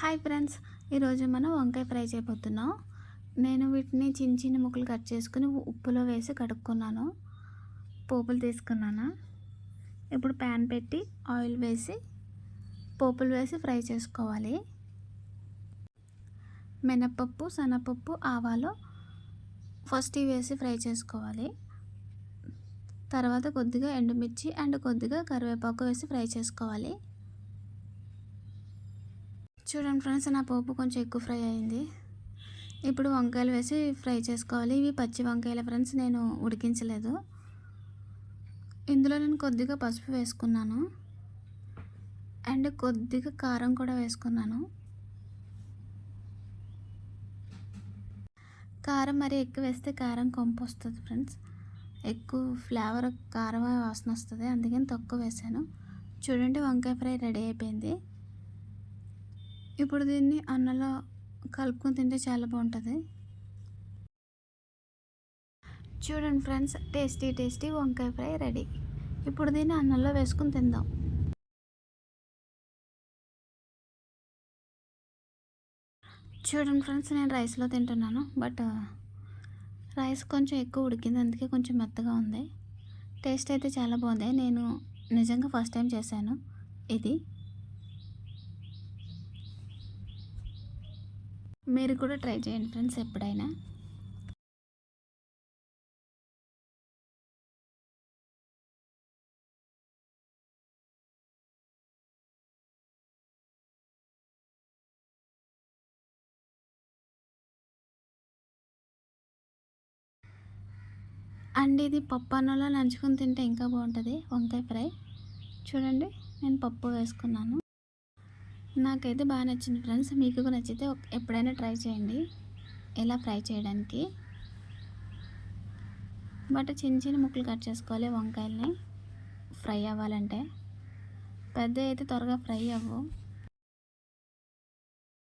Hi friends ఈరోజు మనం వంకాయ ఫ్రై చేయబోతున్నాం. నేను వీటిని చిన్న చిన్న ముక్కలు కట్ చేసుకుని ఉప్పులో వేసి కడుక్కున్నాను. పోపులు తీసుకున్నాను? ఇప్పుడు ప్యాన్ పెట్టి ఆయిల్ వేసి పోపులు వేసి ఫ్రై చేసుకోవాలి. మినప్పప్పు శనగపప్పు ఆవాలు ఫస్ట్ ఇవి వేసి ఫ్రై చేసుకోవాలి. తర్వాత కొద్దిగా ఎండుమిర్చి అండ్ కొద్దిగా కరివేపాకు వేసి ఫ్రై చేసుకోవాలి. చూడండి ఫ్రెండ్స్ నా పోపు కొంచెం ఎక్కువ ఫ్రై అయింది. ఇప్పుడు వంకాయలు వేసి ఫ్రై చేసుకోవాలి. ఇవి పచ్చి వంకాయల ఫ్రెండ్స్ నేను ఉడికించలేదు. ఇందులో నేను కొద్దిగా పసుపు వేసుకున్నాను. అండ్ కొద్దిగా కారం కూడా వేసుకున్నాను. కారం మరి ఎక్కువ వేస్తే కారం కొంపు వస్తుంది ఫ్రెండ్స్. ఎక్కువ ఫ్లేవర్ కారం వాసన వస్తుంది. అందుకని తక్కువ వేసాను. చూడండి వంకాయ ఫ్రై రెడీ అయిపోయింది. ఇప్పుడు దీన్ని అన్నంలో కలుపుకొని తింటే చాలా బాగుంటుంది. చూడండి ఫ్రెండ్స్ టేస్టీ టేస్టీ వంకాయ ఫ్రై రెడీ. ఇప్పుడు దీన్ని అన్నంలో వేసుకుని తిందాం. చూడండి ఫ్రెండ్స్ నేను రైస్లో తింటున్నాను బట్ రైస్ కొంచెం ఎక్కువ ఉడికింది అందుకే కొంచెం మెత్తగా ఉంది. టేస్ట్ అయితే చాలా బాగుంది. నేను నిజంగా ఫస్ట్ టైం చేశాను ఇది. మీరు కూడా ట్రై చేయండి ఫ్రెండ్స్ ఎప్పుడైనా. అండ్ ఇది పప్పు అన్నంలో నంచుకొని తింటే ఇంకా బాగుంటుంది వంకాయ ఫ్రై. చూడండి నేను పప్పు వేసుకున్నాను. నాకైతే బాగా నచ్చింది ఫ్రెండ్స్. మీకు నచ్చితే ఎప్పుడైనా ట్రై చేయండి. ఎలా ఫ్రై చేయడానికి? బట్ చిన్న చిన్న ముక్కలు కట్ చేసుకోవాలి వంకాయల్ని. ఫ్రై అవ్వాలంటే. పెద్ద అయితే త్వరగా ఫ్రై అవ్వు.